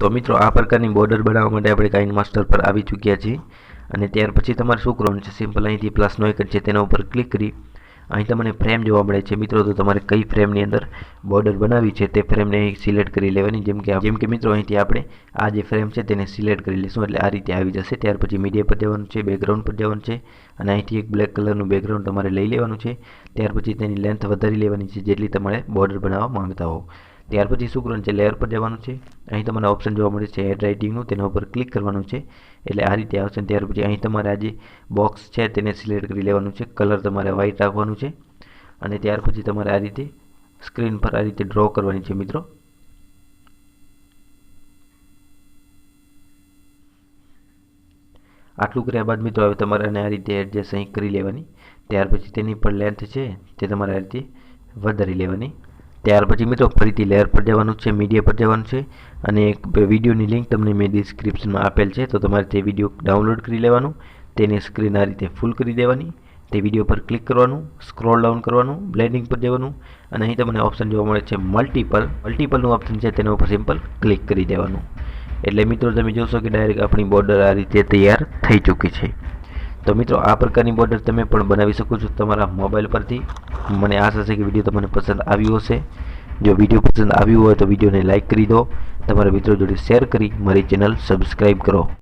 તો મિત્રો, આ પ્રકારની બોર્ડર બનાવવા માટે આપણે કાઇન માસ્ટર પર આવી ચૂક્યા છીએ. અને ત્યાર પછી તમારે શું કરવાનું છે? સિમ્પલ અહીંથી પ્લસનો એક છે, તેના ઉપર ક્લિક કરી અહીં તમને ફ્રેમ જોવા મળે છે. મિત્રો, તો તમારે કઈ ફ્રેમની અંદર બોર્ડર બનાવી છે, તે ફ્રેમને અહીં સિલેક્ટ કરી લેવાની. જેમ કે જેમ કે મિત્રો, અહીંથી આપણે આ જે ફ્રેમ છે તેને સિલેક્ટ કરી લઈશું, એટલે આ રીતે આવી જશે. ત્યાર પછી મીડિયા પર જવાનું છે બેકગ્રાઉન્ડ પર જવાનું છે, અને અહીંથી એક બ્લેક કલરનું બેકગ્રાઉન્ડ તમારે લઈ લેવાનું છે. ત્યાર પછી તેની લેન્થ વધારી લેવાની છે, જેટલી તમારે બોર્ડર બનાવવા માંગતા હો. ત્યાર પછી શું કરવાનું છે લેયર પર જવાનું છે, અહીં તમને ઓપ્શન જોવા મળે છે હેડ રાઇટિંગનું તેના ઉપર ક્લિક કરવાનું છે. એટલે આ રીતે આવશે ત્યાર પછી અહીં તમારે આ જે બોક્સ છે તેને સિલેક્ટ કરી લેવાનું છે. કલર તમારે વ્હાઇટ રાખવાનું છે. અને ત્યાર પછી તમારે આ રીતે સ્ક્રીન પર આ રીતે ડ્રો કરવાની છે મિત્રો. આટલું કર્યા બાદ મિત્રો હવે તમારે આને આ રીતે એડજસ્ટ અહીં કરી લેવાની. ત્યાર પછી તેની પર લેન્થ છે, તે તમારે આ રીતે વધારી લેવાની. ત્યાર પછી મિત્રો ફરીથી લેયર પર જવાનું છે મીડિયા પર જવાનું છે અને એક વિડીયોની લિંક તમને મેં ડિસ્ક્રિપ્શનમાં આપેલ છે, તો તમારે તે વીડિયો ડાઉનલોડ કરી લેવાનું, તેની સ્ક્રીન આ રીતે ફૂલ કરી દેવાની, તે વીડિયો પર ક્લિક કરવાનું સ્ક્રોલ ડાઉન કરવાનું બ્લેન્ડિંગ પર જવાનું અને અહીં તમને ઓપ્શન જોવા મળે છે મલ્ટિપલ મલ્ટિપલનું ઓપ્શન છે, તેના ઉપર સિમ્પલ ક્લિક કરી દેવાનું. એટલે મિત્રો તમે જોશો કે ડાયરેક્ટ આપણી બોર્ડર આ રીતે તૈયાર થઈ ચૂકી છે. તો મિત્રો, આ પ્રકારની બોર્ડર તમે પણ બનાવી શકો છો તમારા મોબાઈલ પરથી. મને આશા છે કે વીડિયો તમને પસંદ આવ્યો હશે. જો વીડિયો પસંદ આવ્યો હોય તો વિડીયોને લાઇક કરી દો. તમારા મિત્રો જોડે શેર કરી મારી ચેનલ સબસ્ક્રાઈબ કરો.